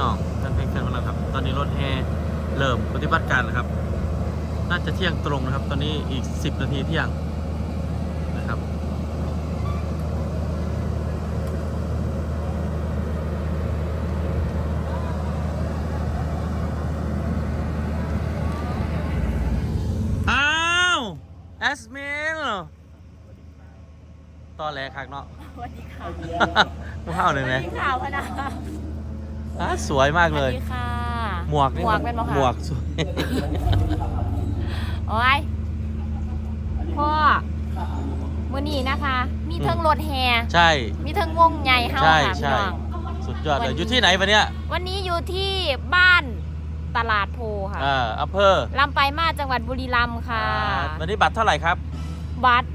น้องแฟนเพลงแฟนบอลครับ ตอนนี้รถแห่เริ่มปฏิบัติการนะครับ น่าจะเที่ยงตรงนะครับ ตอนนี้อีก 10 นาทีเที่ยงนะครับ อ้าวแอสเมลตอนแรกคักเนาะสวัสดีค่ะว้าวเลยสไหมวัสดีค่ะพะนา อะสวยมากสเลวัสยดีค่ะ หมวกนี่หมวกเป็นบ่คะหมวกสวย โอ้ยพ่อมื่อนี้นะคะ มีเทิงรถแห่ใช่ มีเทิงวงใหญ่เฮาใช่ค่ะพี่ใช่ น้อง สุดยอดเลวัยนนี้อยู่ที่ไหนปะเนี่ยวันนี้อยู่ที่บ้านตลาดโพค่ะอ่าอำเภอลำไปลายมาสจังหวัดบุรีรัมย์ค่ะ อ่าวันนี้บัตรเท่าไหร่ครับบัตร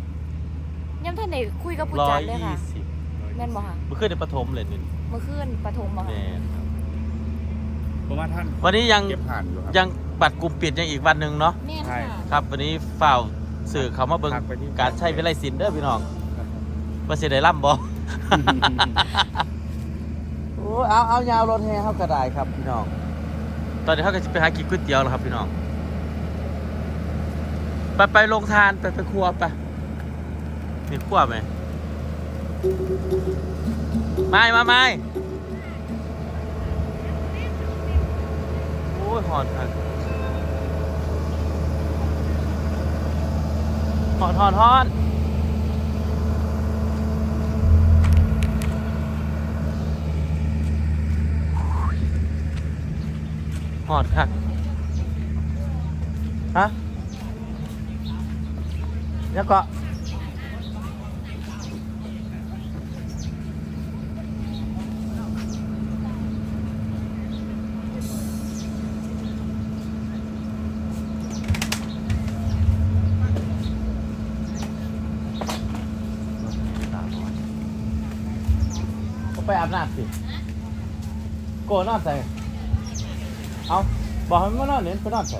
ย่ำท่านไหนคุยกับผู้ร้อจัยดเลยยี่ค่ะสิบแม่นบ่ค่ะ เมื่อคืนในปฐมเลยนี่เมื่อคืนปฐมบ่ค่ะแม่นค รับเพราะว่าท่านวันนี้ยัง เก็บผ่านอยู่ครับ ยังบัตรกลุ่มปิดยังอีกวันหนึ่งเนาะแม่นใช่ ค่ะครับ วันนี้ฝ่าวสื่อเขามาเบิ่งทักไปที่ การใช้เวลาสินเด้อพี่น้องว่าสิได้ล่ำบ่ โอ้เอาเอายาวรถแห่เข้ากระไดครับพี่น้อง ตอนนี้เขาก็จะไปหากินก๋วยเตี๋ยวแล้วครับพี่น้อง ไปไปลงทานไปไปครัวไปมีครัวไหมไม่มาไม่โอ้ ยหอนครับหอนหอนหอนหอนครับฮะแล้วก็ ก็ ไปอาบน้ำสิ โกนอนใส่ เอาบอกให้มันมานอนเน้นไปนอนใส่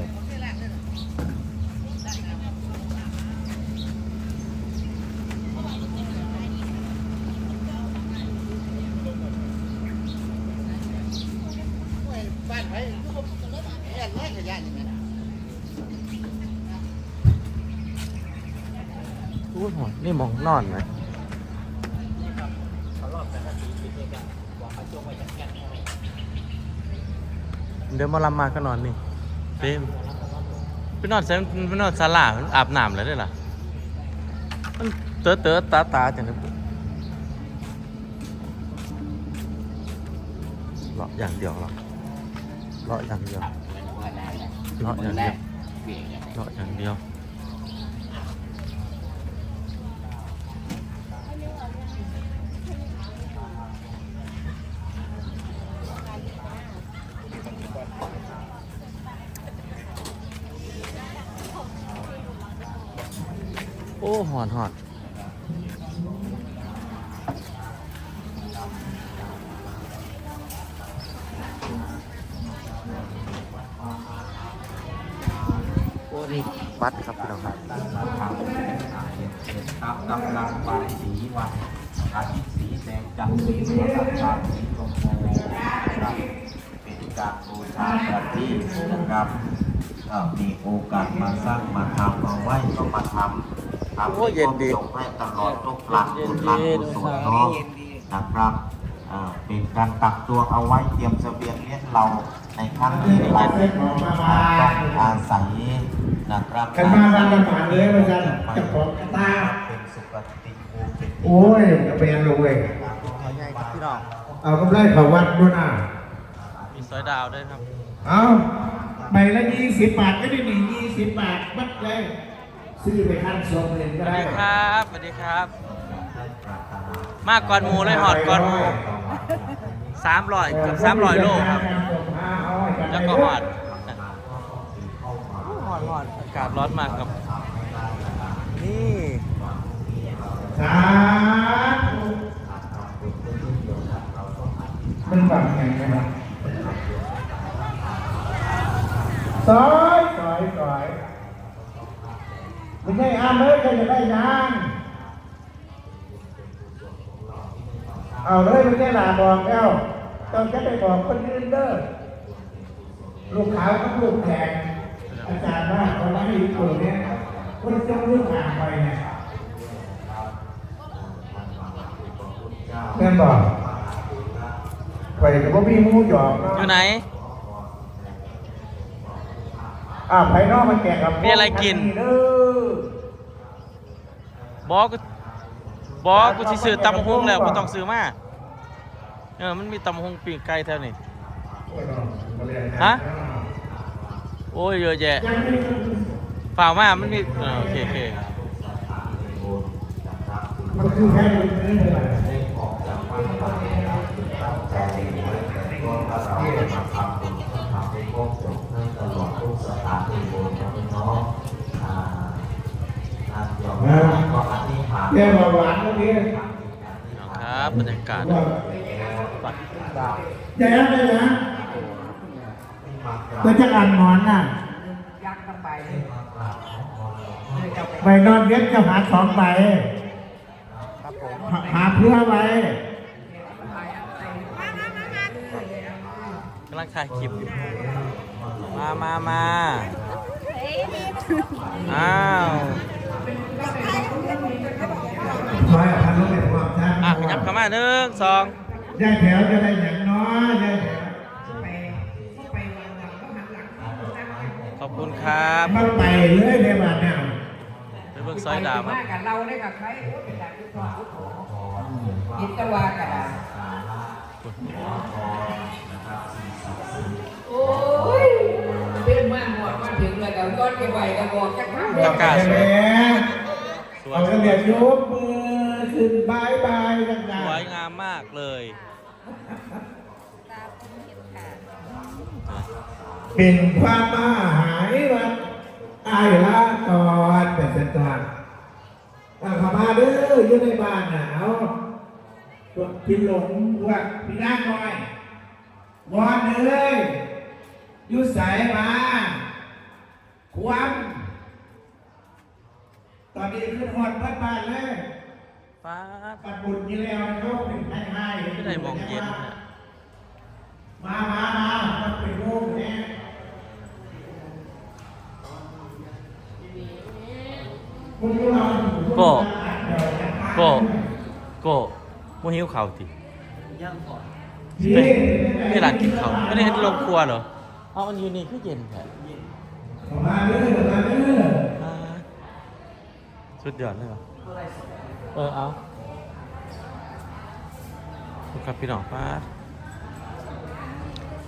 บ้านไผคือบ่แย่นแย่ขยะนี่แม่นอู้หนี่มองนอนไหม เดี๋ยวมาลำมาก็นอนนี่เต็มไปนอนใส่ไปนอนศาลาอาบน้ำเลยได้ล่ะมันเต๋อเต๋อตาตาจังเลยเลาะอย่างเดียวเหรอเลาะอย่างเดียวเลาะอย่างเดียวเลาะอย่างเดียว หอนหอนโอ้นี่วัดครับพี่น้องครับครับกำลังวันสีวันอาทิตย์สีแดงจันทร์สีสวรรค์ครัสีชมพูครับเป็นการบูชาประทีปนะครับเอ่อมีโอกาสมาสร้างมาทำมาไหว้ก็มาทำ โอ้เย็นดีส่งให้ตลอดทุกหลังบุญหลังกุศลเนาะนะครับเอ่อเป็นการตักตวงเอาไว้เตรียมเสบียงเลี้ยงเราในครั้งที่เราต้องอาศัยนะครับกันมาบ้านกันผ่านเลยว่าซั่นเจ้าของตาเป็นสุขติภูเป็นโอ้ยก็เป็นอันเลยเว้ยขอใหญ่ครับพี่น้องเอากำไรเขาวัดด้วยนะมีซอยดาวด้วยครับ เอาใบละยี่สิบบาทก็ได้หนึ่งยี่สิบบาทบัดเลย ซื้อไปคันสองเลยก็สวัสได้ดีครับสวัสดีครับ มาก่อนหมูเลยหอดก่อนหมูสามร้อยเกือบสามร้อยโลครับ แล้วก็หอดหอดหอดอากาศร้อนมากครับ นี่สาธุมันบังไงนะซอยซอยซอย ไม่ใช่อ้ามเลยใครจะได้ยางเอาเลยไม่ใช่ลาบอกแล้วต้องจะไปบอกคนอื่นเด้อลูกขาวกับลูกแขกอาจารย์ว่าเขาไม่ให้ตัวเนี้ยคนจะลูกห่างไปเนี่ยแม่นบอกไปกับพ่อพี่มูหยอกอยู่ไหน อ่าภายนอกมันแก่กับมีอะไรกิน เด้อ บอกกูบอกกูสิซื้อตำบักหุงแล้วกูต้องซื้อมาเออมันมีตำบักหุงปีกไก่แถวนี้ฮะโอ้ยเยอะแยะยังไม่ฝ่าวมามันมีเออโอเคโอเคมันคือแค่นี้เลย แก่บอกหวานตรงนี้ครับบรรยากาศว่าปัดอย่ายัดเลยนะก็จะอ่านหมอนน่ะใบนอนเย็บจะหาสองใบหาเพื่อไว้กำลังถ่ายคลิปอยู่มามามาอ้าว คอยพันลูกแบบว่าท่านอะขยับเข้ามาหนึ่งสองยายแถวจะได้อย่างน้อยยายแถวขอบคุณครับมันไปเรื่อยในบ้านเนี่ยไปเบิ่งซอยดาวครับมากับเราได้กับใครโอ้ยเป็นจากที่ความยินตะวากันอะโอ้ยเป็นมากหมดมาถึงแล้วก็ย้อนไปไหวก็บอกจะทำเจ้า เอาเรียกยกมือขึ้นบายบายต่สางวยงามมากเลยๆเป็นความมาหายวัดอายละตอนเป็นสันตานเอาเข้ามาเด้ออยู่ในบ้านน่ะเอาพี่หลงว่าพี่นางน้อยวอนเลยอยู่ใสมาความ ตอนนี้ขึ้นหอดบ้านบ้านเลยฟ้าปัดบุญนี่แล้วเขาเป็นให้ให้ไม่ได้มองเย็นเนี่ยมามามามันเป็นโรคเนี่ยคุณรู้เราโก้โก้โก้มูหิวข่าวติที่ไปที่ร้านกินข้าวไม่ได้เห็นโรงครัวเหรอเอามันอยู่นี่คือเย็นแท้มาเด้อมาเด้อ อ่าสุดยอดเลยเหรอเออเอาดูครับพี่น้องป้า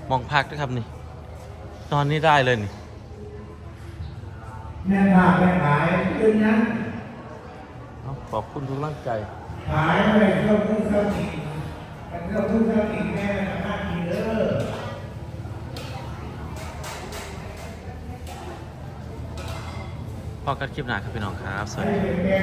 มองพักด้วยครับนี่ นอนนี่ได้เลยนี่แม่ขายแม่ขายขึ้นนั้นเอาขอบคุณทุกร่างใจ ขายไปเข้าทุ่งเข้าตีเข้าทุ่งเข้าตีแม่ทำหน้าที่เด้อ พอกันคลิปหน้าครับพี่น้องครับ สวัสดี